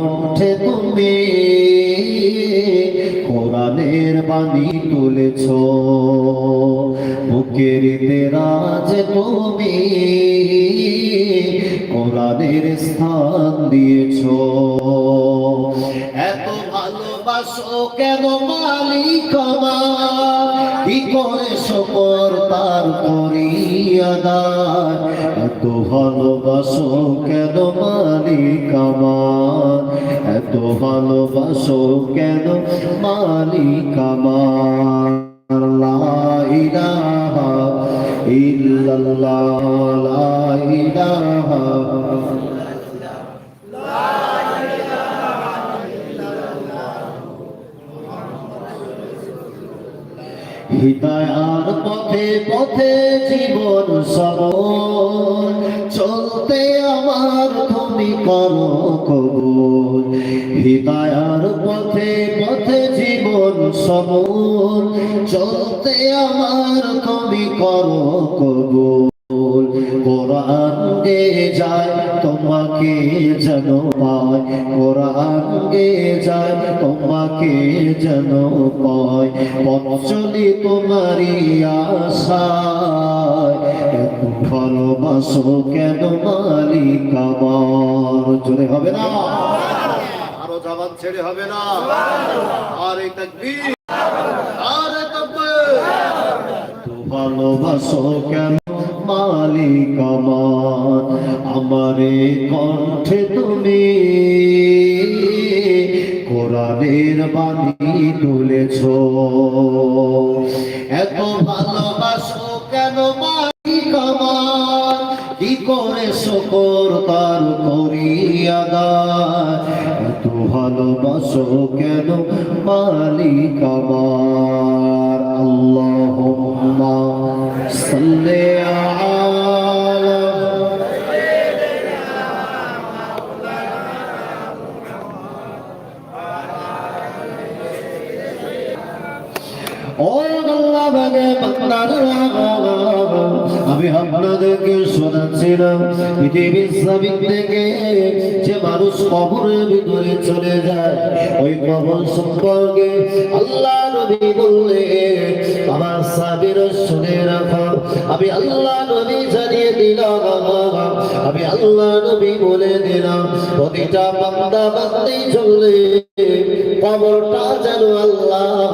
কণ্ঠে তুমি কোরআনের বাণী তুলেছ। বুকের তেরাজ তুমি কোরআনের স্থান দিয়েছ। এত ভালোবাসো কেন মালিক কি করে শকর তার করিয়া করিয়াদার এত ভালোবাসো কেন মালিক আমার? এত ভালোবাসো কেন? মালিক আমার ইলাহা ইল্লাল্লাহ লা ইলাহা হৃদয়ার পথে পথে আমার তুমি করো কবুল। কোরআন গে যায়, তোমাকে যেন পায়। কোরআন গে যায়, তোমাকে যেন পায়। পঞ্চলি তোমারই আশায়। ভালোবাসো কেন মালিক আমার জোরে হবে না? আরও জবান ছেড়ে হবে না? আর এই আর তাকবীর তো ভালোবাসো কেন? মালিক আমার, আমারে কণ্ঠে তুমি কোরআনের বাণী তুলেছ। এত ভালোবাসো কেন মালিক আমার? কি করে শকর তার করিয়া করিয়াদার এত ভালোবাসো কেন মালিক আমার? আল্লাহ আমি আপনাদেরকে শোনাচ্ছিলাম, পৃথিবীর সাবিক থেকে যে মানুষ কবরের ভিতরে চলে যায়, ওই কবর সম্পর্কে আল্লাহ নবী বললে, আমার সাবির শুনে রাখো, আমি আল্লাহ নবী জানিয়ে দিলাম, আমি আল্লাহ নবী বলে দিলাম, প্রতিটা বান্দা বান্দি চললে কবরটা যেন আল্লাহ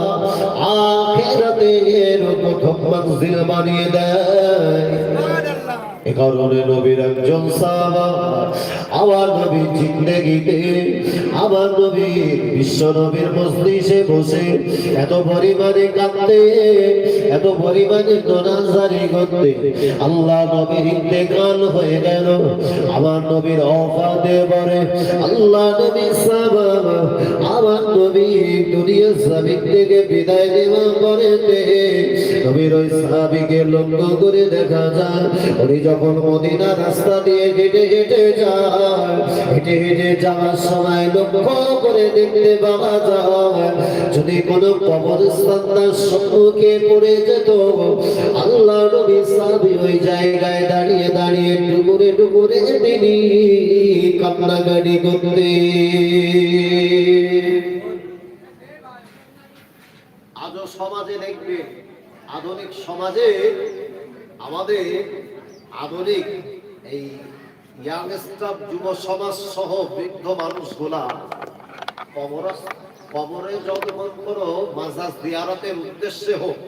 আখেরাতের প্রথম মঞ্জিল বানিয়ে দেয়। এ কারণে নবীর একজন সাহাবা, আমার নবী জিন্দেগিতে আমার নবী বিশ্ব নবীর মজলিসে বসে এত পরিমাণে কাঁদতে, এত পরিমাণে দোনাজারি করতে, আল্লাহ নবীর ইন্তেকাল হয়ে গেল, আমার নবীর অফাতে পরে আল্লাহ নবী সাহাবা আমার নবী দুনিয়া সাবিক থেকে বিদায় দেওয়া পরেতে নবীর ওই সাহাবিকে লক্ষ্য করে দেখা যায় উনি যখন মদিনা রাস্তা দিয়ে হেঁটে হেঁটে যায় হেঁটে হেঁটে যাওয়ার সময় লক্ষ্য করে দেখতে পাওয়া যায় যদি কোনো কবরস্থান তার সম্মুখে পড়ে যেত আল্লাহ নবী সাহাবি ওই জায়গায় দাঁড়িয়ে দাঁড়িয়ে ডুবুরে ডুবুরে তিনি কান্নাকাটি করতে সমাজে দেখবে, আধুনিক সমাজে আমাদের আধুনিক এই ইয়াংস্টার যুব সমাজ সহ বৃদ্ধ মানুষগুলা কবর কবরে যতক্ষণ কোনো মাজাজ দিয়ারতের উদ্দেশ্যে হোক,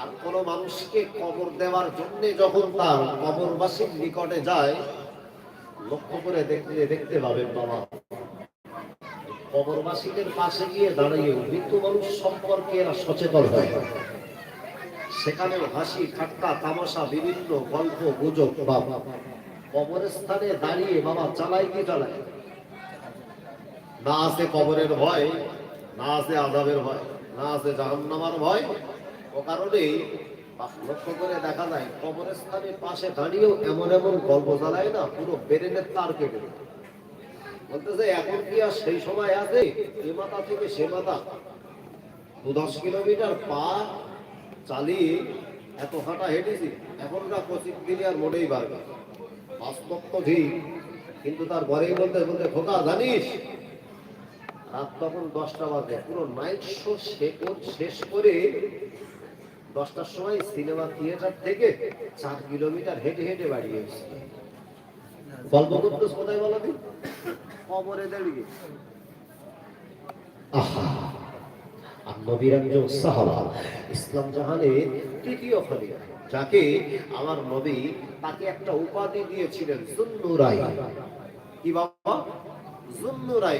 আর কোনো মানুষকে কবর দেওয়ার জন্য যখন তার কবরবাসীর নিকটে যায়, লক্ষ্য করে দেখতে দেখতে পাবেন বাবা। কবরবাসীদের পাশে গিয়ে দাঁড়িয়ে মৃত্যু মানুষ সম্পর্কে এরা সচেতন হয়। সেখানে হাসি, ঠাট্টা, তামাশা, বিভিন্ন গল্প, গুজব বাবা কবরস্থানে দাঁড়িয়ে বাবা চালাই কি চালায়? না আছে কবরের ভয়, না আছে আজাবের ভয়, না আছে জাহান্নামার ভয়। ও কারণেই লক্ষ্য করে দেখা যায় কবরস্থানের পাশে দাঁড়িয়েও এমন এমন গল্প চালায় না, পুরো বেরেনের তার কেটে। বলতেছে, এখন কি আর সেই সময় আছে? এ মাথা থেকে সে মাথা। দু দশ কিলোমিটার পা চালিয়ে এত হাঁটা হেঁটেছি। এখনকার পঁচিশ দিনে আর মোটেই পারবে বাস্তব ঠিক, কিন্তু তার ঘরেই বলতে বলতে খোকা, জানিস? রাত তখন দশটা বাজে। পুরো নাইট শো শেষ করে দশটার সময় সিনেমা থিয়েটার থেকে চার কিলোমিটার হেঁটে হেঁটে বাড়ি এসেছে। গল্প করতে কোথায় বলো ইসলাম জাহানের তৃতীয় খলিফা, যাকে আমার নবী তাকে একটা উপাধি দিয়েছিলেন, জুন্নুরাই। কি বাবা? জুন্নুরাই।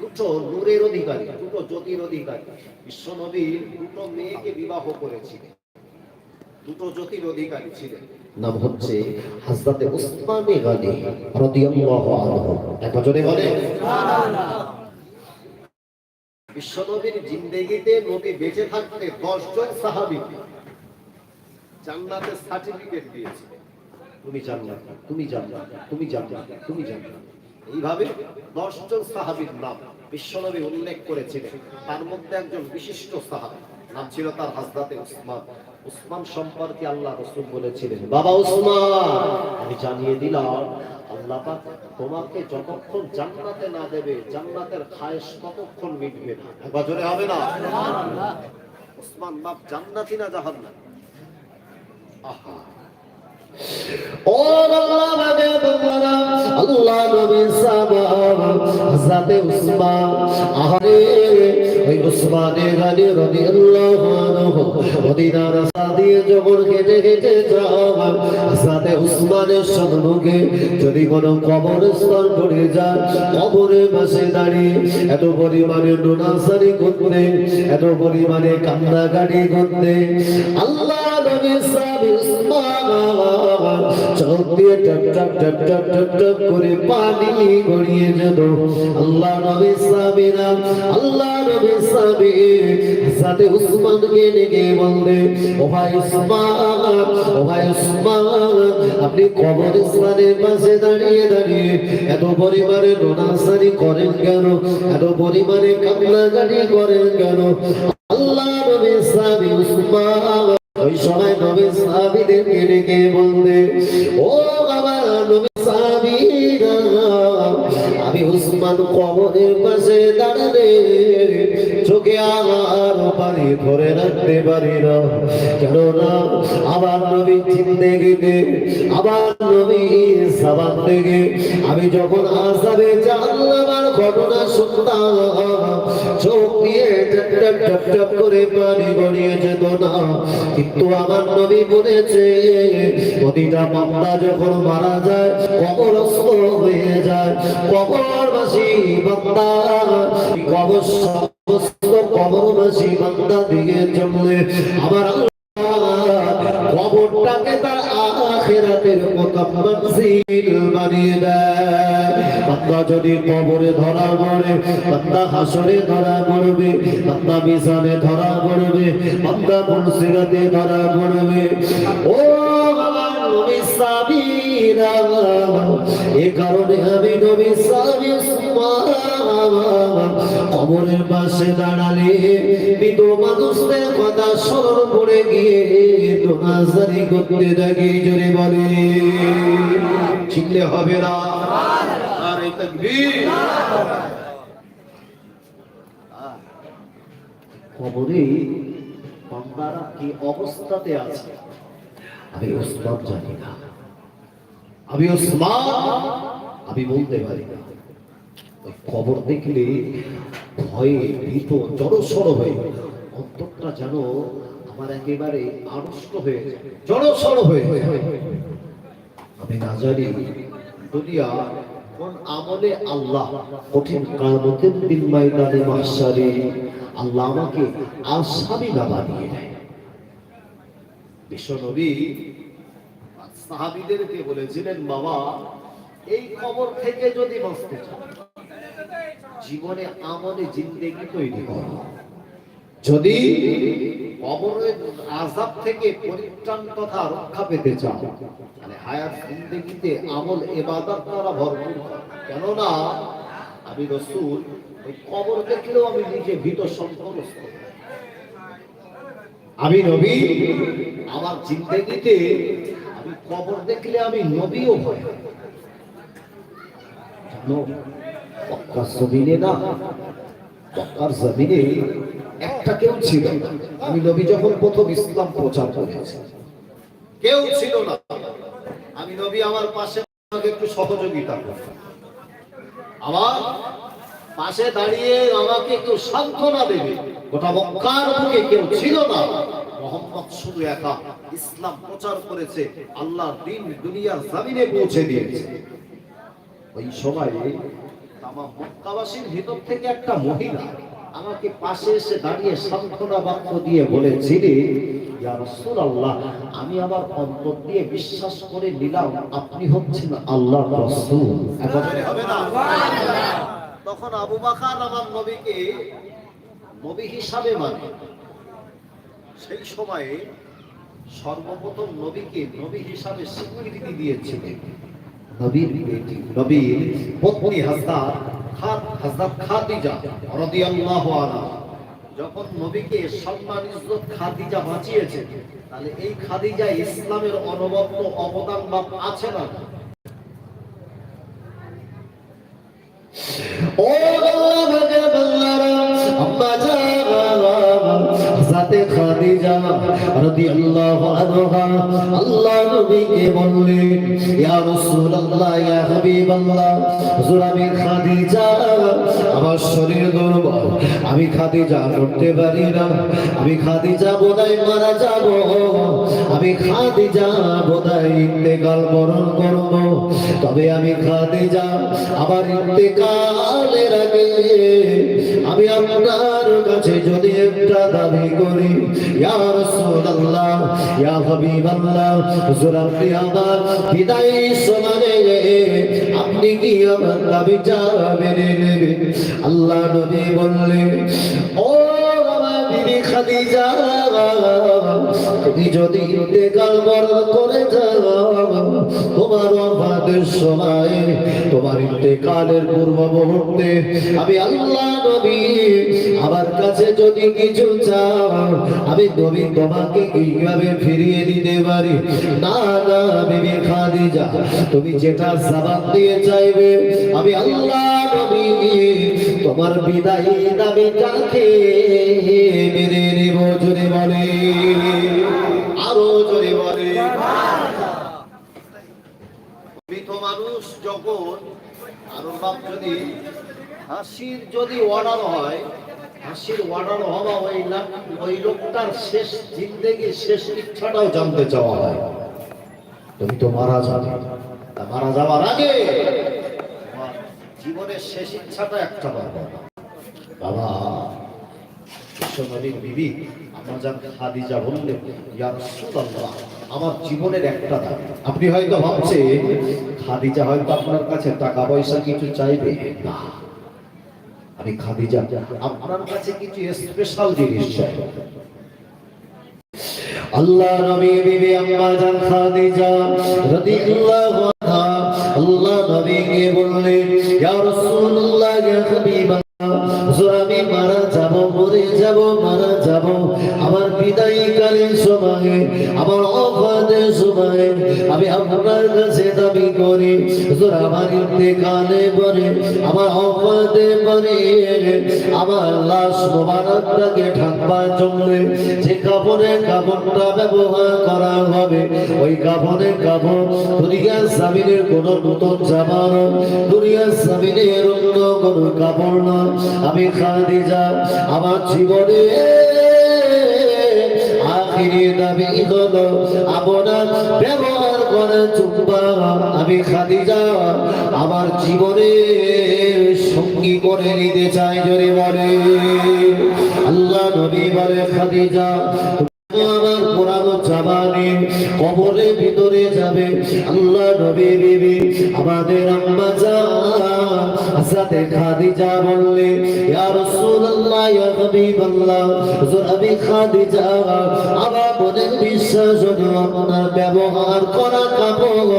দুটো নূরের অধিকারী, দুটো জ্যোতির অধিকারী। বিশ্ব নবীর দুটো মেয়েকে বিবাহ করেছিলেন। দুটো জ্যোতির অধিকারী ছিলেন। নাম হচ্ছে হাজরাতে উসমানে গানি রাদিয়াল্লাহু আনহু। একবার জোরে বলে বিশ্বনবীর জিন্দেগিতে নবী বেঁচে থাকতে দশজন জান্নাতের সার্টিফিকেট তুমি জান্নাত তুমি জান্নাত তুমি জান্নাত তুমি জান্নাত। এইভাবে দশজন সাহাবীর নাম বিশ্বনবী উল্লেখ করেছিলেন। তার মধ্যে একজন বিশিষ্ট সাহাবী নাম ছিল তার হাজরাতে উসমান। উসমান সম্পর্কে আল্লাহ রসুল বলেছিলেন বাবা উসমান আমি জানিয়ে দিলাম আল্লাহ পাক তোমাকে যতক্ষণ জান্নাতে না দেবে জান্নাতের খায়েশ ততক্ষণ মিটবে না। একবার জোরে হবে না? উসমান বাপ জান্নাতি না জাহান্নাম? আহা। ও আল্লাহ বাবে তোমরা আল্লাহ নবী সাহাবা হযরতে উসমান আহারে ওই উসমানে গানি রাদিয়াল্লাহু আনহু মদিনা রাস্তা দিয়ে যখন হেঁটে হেঁটে যাওয়া হযরতে উসমানের সম্মুখে যদি কোনো কবরের পাশে দাঁড়িয়ে এত পরিমাণে নোনাসারি করতে এত পরিমাণে কান্নাকাটি করতে আল্লাহ চোখ দিয়ে টপ আপনি পাশে দাঁড়িয়ে দাঁড়িয়ে এত পরিমাণে নোনাসারি করেন কেন? এত পরিমাণে কান্নাকাটি করেন কেন? আল্লাহ নবী সাবি উসমান ওই সময় নবী সাহাবীদেরকে ডেকে বলতে ও বাবা নবী সাহাবীরা, আমি উসমান কবরের পাশে দাঁড়ালে চোখে আমার পানি ধরে রাখতে পারি না। কেননা আবার নবী জিন্দেগিতে আবার নবী সাবান থেকে আমি যখন আসাবে জানলামার ঘটনা শুনতাম চোখ দিয়ে টপ যায়, কবরস্থ হয়ে যায়। কবর সমস্ত কবরবাসী বান্দা দিকে আমার কবরটাকে তার আখেরাতের মোকাম্মল বানিয়ে দেয়। বান্দা যদি কবরে ধরা পড়ে, বান্দা হাসরে ধরা পড়বে, বান্দা মিশানে ধরা পড়বে, বান্দা মুনসিরাতে ধরা পড়বে। ও নবী সাবিরা এ কারণে আমি নবী কবরের পাশে দাঁড়ালে মৃত মানুষদের কথা স্মরণ করে গিয়ে দোনাজারি করতে থাকি, জোরে বলে। শিখলে হবে না। আর এই তাকবীর। কবরে বান্দারা কি অবস্থাতে আছে? আমি ওসমান জানি না। আমি ওসমান, আমি বলতে পারি না। খবর দেখলে ভয়ে ভীত, জড়সড় হয়ে অন্তরটা যেন আমার একেবারে আড়ষ্ট হয়ে যায়। জড়সড় হয়ে আমি না জানি দুনিয়া কোন আমলে আল্লাহ কঠিন কামতের দিন ময়দানে মাহশারে আল্লাহ আমাকে আসামি না বানিয়ে দেয়। বিশ্বনবী সাহাবীদেরকে বলেছিলেন, বাবা, এই খবর থেকে যদি বাঁচতে জীবনে আমলে জিন্দেগি তৈরি করো। যদি কবরের থেকে পরিত্রাণ তথা রক্ষা পেতে চাও মানে হায়াত জিন্দেগিতে আমল, ইবাদত দ্বারা ভরপুর কেননা, আমি রসুল, ওই কবর দেখলেও আমি নিজে ভীত সন্ত্রস্ত। আমি নবী, আমার জিন্দেগিতে কবর দেখলে আমি নবীও। জমিনে না মক্কার জমিনে একটা কেউ ছিল। আমি নবী যখন প্রথম ইসলাম প্রচার করেছি। কেউ ছিল না। আমি নবী আমার পাশে একটু সহযোগিতা আমার পাশে দাঁড়িয়ে আমাকে একটু সান্ত্বনা দেবে। গোটা মক্কার বুকে কেউ ছিল না। মোহাম্মদ শুধু একা ইসলাম প্রচার করেছে আল্লাহ দিন দুনিয়ার জামিনে পৌঁছে দিয়েছে। ওই সময় আমার মক্কাবাসীর ভিতর থেকে একটা মহিলা আমাকে পাশে এসে দাঁড়িয়ে সান্ত্বনা বাক্য দিয়ে বলেছিলেন রাসূলুল্লাহ আমি আমার অন্তর দিয়ে বিশ্বাস করে নিলাম আপনি হচ্ছেন রাসূল। না। তখন আবু বকর আমার নবীকে নবী হিসাবে মানে। সেই সময়ে সর্বপ্রথম নবীকে নবী হিসাবে স্বীকৃতি দিয়েছিলেন। নবীর বেটি নবীর পত্নী হযরত খাত হযরত খাদিজা রাদিয়াল্লাহু আনহা। যখন নবীকে সম্মান, ইজ্জত খাদিজা বাঁচিয়েছে, তাহলে এই খাদিজা ইসলামের অনবদ্য অবদান বা আছে না? খাদিজা রাদিয়াল্লাহু আনহা, আল্লাহ নবীকে বললেন আমি খাদিজা, আমার শরীর আমি খাদিজা করতে পারি না, আমি খাদিজা বোধহয় মারা যাব। আমি খাদিজা বোধহয় ইন্তেকাল বরণ করব। তবে আমি খাদিজা আমার ইন্তেকালের আগে। আমি আপনার কাছে যদি একটা দাবি করি, ইয়া হুজুর, আপনি আমার বিদায় আপনি কি আমার দাবিটা মেনে নেবেন? আল্লাহ নবী বললেন, ও যদি করে তোমার অবাদের সময়, তোমার ইন্তেকালের পূর্ব মুহূর্তে আমি আল্লাহ নবী, আমার কাছে যদি কিছু চাও, আমি নবী তোমাকে কীভাবে ফিরিয়ে দিতে পারি। না না, বিবি খাদিজা, তুমি যেটা জবাব দিয়ে চাইবে, আমি আল্লাহ নবী তোমার বিদায়ী দাবিটাকে মেনে নেব, জোরে বলে। আরও জোরে বলে। মৃত মানুষ যখন আরও বাপ যদি হাসির যদি অর্ডার হয়, হাসির অর্ডার হওয়া ওই না ওই লোকটার শেষ জিন্দেগি, শেষ ইচ্ছাটাও জানতে চাওয়া হয়। তুমি তো মারা যাবে। মারা যাওয়ার আগে জীবনের শেষ ইচ্ছাটা একটা বাবা বিশ্বনবীর বিবি, আমার আমার জীবনের একটা আপনি হয়তো ভাবছেন, খাদিজা হয়তো আপনার কাছে টাকা পয়সা কিছু চাইবে? না। আমি খাদিজা, আপনার কাছে কিছু স্পেশাল জিনিস চাই। আল্লাহ নবী, বিবি, আম্মা জান, খাদিজা রাদিয়াল্লাহু আনহা, আল্লাহ নবীকে বললেন সময়ে আমি আপনার কাছে দাবি করি হুজুর আমার ইন্তেকালে পরে আমার অবাধে পরে আমার লাশ মোবারকটাকে ঢাকবার জন্য যে কাপড়ের কাপড়টা ব্যবহার করা হবে, ওই কাপড়ের কাপড় দুনিয়ার সামিনের কোন নতুন জামা নয় দুনিয়ার সামিনের অন্য কোন কাপড় নয়। আমি খাদিজা, আমার জীবনে আপনার ব্যবহার করে চুম্বা। আমি খাদিজা, আমার জীবনে সঙ্গী করে নিতে চাই জোরে বলে আল্লাহ নবী বলে, খাদিজা আমার পুরানো জামানে কবরের ভিতরে যাবে। আল্লাহ নবী বিবি আমাদের আম্মা হাজরাতে খাদিজা বললে, ইয়া রাসূলুল্লাহ, ইয়া হাবিবাল্লাহ, হুজুর আমি খাদিজা, আমার মনের বিশ্বাস আপনার ব্যবহার করা কাপড়।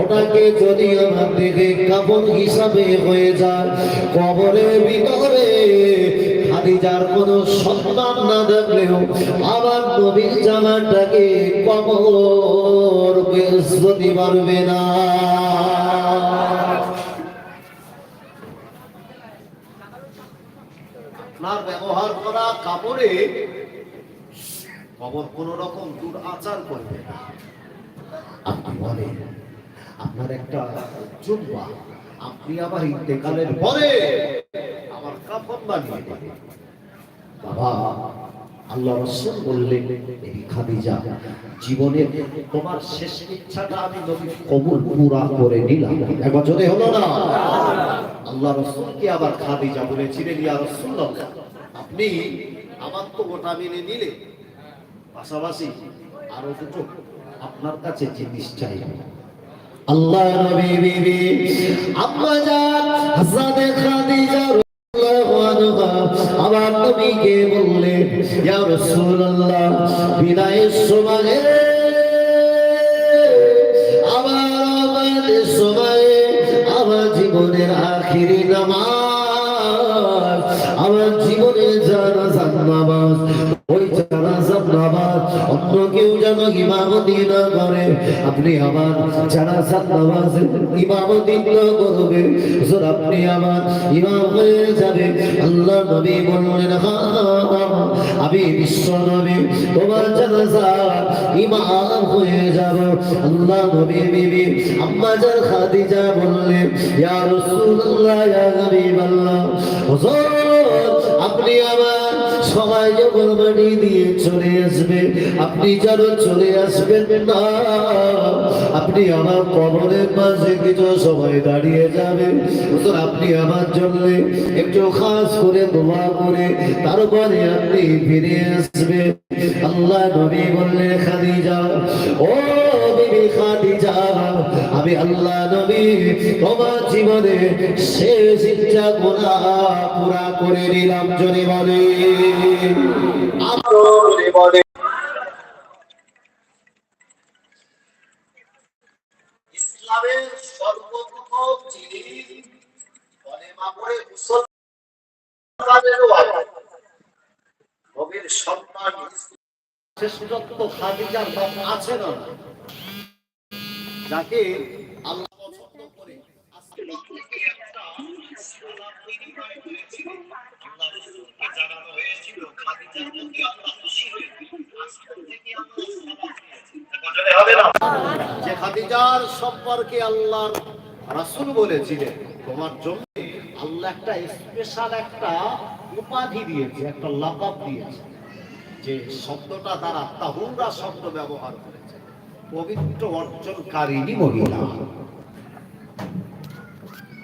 ওটাকে যদি আমার দিকে কাপড় হিসাবে হয়ে যায়, কবরের ভিতরে খাদিজার কোন সম্মান না দেখলেও আমার নবীর জামাটাকে কবর বেজতি পারবে না ব্যবহার করা কাপড়ে কবর কোন রকম করবে না। আপনি বলেন, আপনার একটা আপনি আবার ইন্তেকালের পরে আমার কাপড় বানিয়ে দেবেন বাবা, আল্লাহ রসুল বললেন খাদিজা তোমার শেষ ইচ্ছাটা আমি নবী কবুল পুরা করে একবার যদি হলো না? আল্লাহ রসুলকে আবার খাদিজা বলেছিলেন, ইয়া রসুল্লাহ আপনি আমার তো মেনে নিলে। পাশাপাশি আপনার কাছে জিনিস চাই। আল্লাহ নবী, বিবি আম্মা না করবে হুজুর, আপনি আমার ইমাম হয়ে যাবে। নবী বললেন আমি বিশ্ব নবী, তোমার জানাজা ইমাম হয়ে যাব। আল্লাহ নবী বিবি খাদিজা বললেন, ইয়া রাসূলুল্লাহ, ইয়া হাবিবাল্লাহ, হুজুর, আপনি আমার সবাই যখন বাড়ি দিয়ে চলে আসবে, আপনি যেন চলে আসবেন না। আপনি আমার কবরের মাঝে কিছু সময় দাঁড়িয়ে যাবেন। আপনি আমার জন্য একটু খাস করে দোয়া করে তারপরে আপনি ফিরে আসবেন। আল্লাহ নবী বললেন, খাদিজা, ও বিবি খাদিজা, আমি আল্লাহ নবী, তোমার জীবনে শেষ ইচ্ছা গুণা পুরা করে নিলাম যদি বলে বলে ইসলামের সর্বপ্রথম যিনি খাদিজার আছে না? যাকে আল্লাহ পছন্দ করে। জানানো হয়েছিল খাদিজার প্রতি আল্লাহ খুশি আজকে থেকে আমরা হবে না? যে খাদিজার সম্পর্কে আল্লাহর রাসূল বলেছিলেন তোমার জন্য আল্লাহ একটা স্পেশাল একটা উপাধি দিয়েছে একটা লাকাব দিয়েছে। যে শব্দটা তারা তাহুরা শব্দ ব্যবহার করেছে। পবিত্র অর্জনকারিনী মহিলা।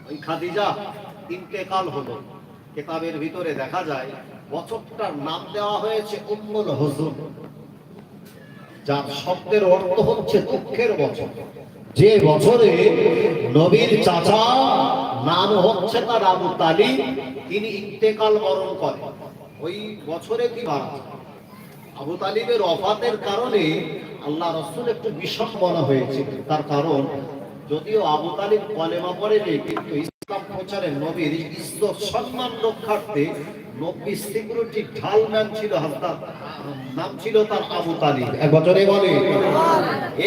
ওই খাদিজা ইন্তেকাল হলো। কেতাবের ভিতরে দেখা যায়, বছরটার নাম দেওয়া হয়েছে উম্মুল যার শব্দের অর্থ হচ্ছে দুঃখের বছর। যে বছরে নবীর চাচা, নাম হচ্ছে তার আবু তালিব, তিনি ইন্তেকাল বরণ করেন। ওই বছরে কি মারা আবু তালিবের অফাতের কারণে আল্লাহ রসুল একটু বিসম্বনা হয়েছিল। তার কারণ, যদিও আবু তালিব কলেমা পড়েনি, কিন্তু ইসলাম প্রচারে নবীর ইজ্জত, সম্মান রক্ষার্থে নব্বী সিকিউরিটি ঢালম্যান ছিল হাসদার নাম ছিল তার আবু তালিব। এক বছরে বলে।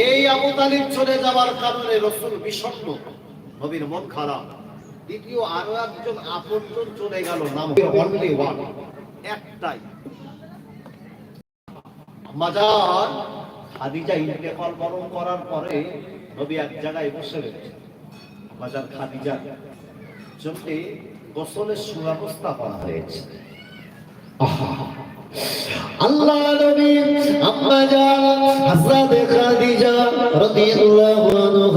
এই আবু তালিব চলে যাওয়ার কারণে রসুল বিষণ্ণ, নবীর মন খারাপ। দ্বিতীয় আরও একজন আপনজন চলে গেল, নাম অনলি ওয়ান। একটাই। মাজার খাদিজা ইন্তেকাল বরণ করার পরে নবী এক জায়গায় বসে রয়েছে। মাজার খাদিজা চোখে গোসলের সুব্যবস্থা করা হয়েছে। আল্লাহ নবী আম্মা জান হযরত খাদিজা রাদিয়াল্লাহু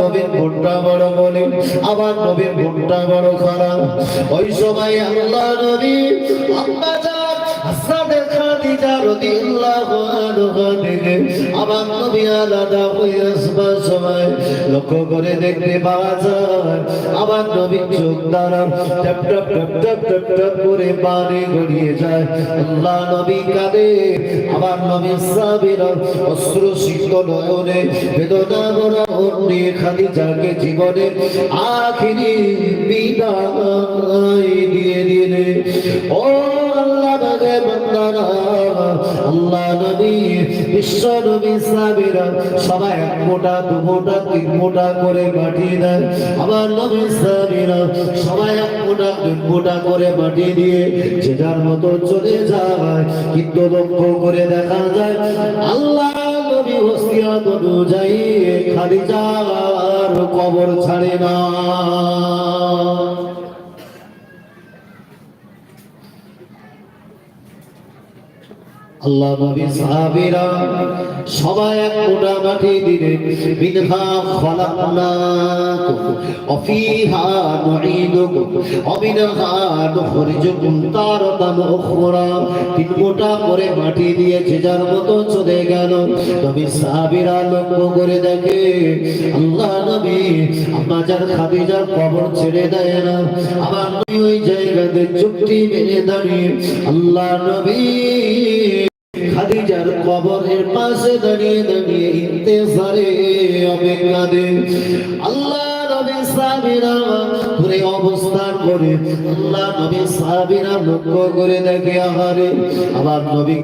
নবীর ভুট্টা বড় বলি আবার নবীর ভুট্টা বড় খারাপ। ওই সময় আল্লাহ নবী আব্বা আমার নবী আলাদা অস্ত্র নয়নে বেদনা জীবনে আখিরি বিদায় বিশ্ব সবাই এক মোটা দু মোটা করে মাটি দেয়। আমার নবী সাবিরা সবাই এক মোটা তিন করে মাটি দিয়ে যে মতো চলে যায়, কিন্তু লক্ষ্য করে দেখা যায়, আল্লাহ নবী ওসিয়াত অনুযায়ী খালি যার কবর ছাড়ে না। আল্লাহ নবী সাহাবীরা সবাই এক মোটা মাটি দিলে মিনহা খলাকনাকুম, অফিহা নুঈদুকুম, অমিনহা নুখরিজুকুম তারাতান উখরা। তিন মোটা করে মাটি দিয়ে যে যার মতো চলে গেল। নবী সাহাবীরা লক্ষ্য করে দেখে, আল্লাহ নবী আপনার খাদিজার কবর ছেড়ে দেয় না। নবী ওই জায়গাতে চুক্তি মেনে দাঁড়িয়ে, আল্লাহ নবী খাদিজার কবরের পাশে দাঁড়িয়ে দাঁড়িয়ে ইন্তেজারে অপেক্ষা দেন। আল্লাহ নবী সাহাবীরা ঘুরে করে, আল্লাহ নবী সাহাবীরা লক্ষ্য করে দেখে, আহারে, আবার নবী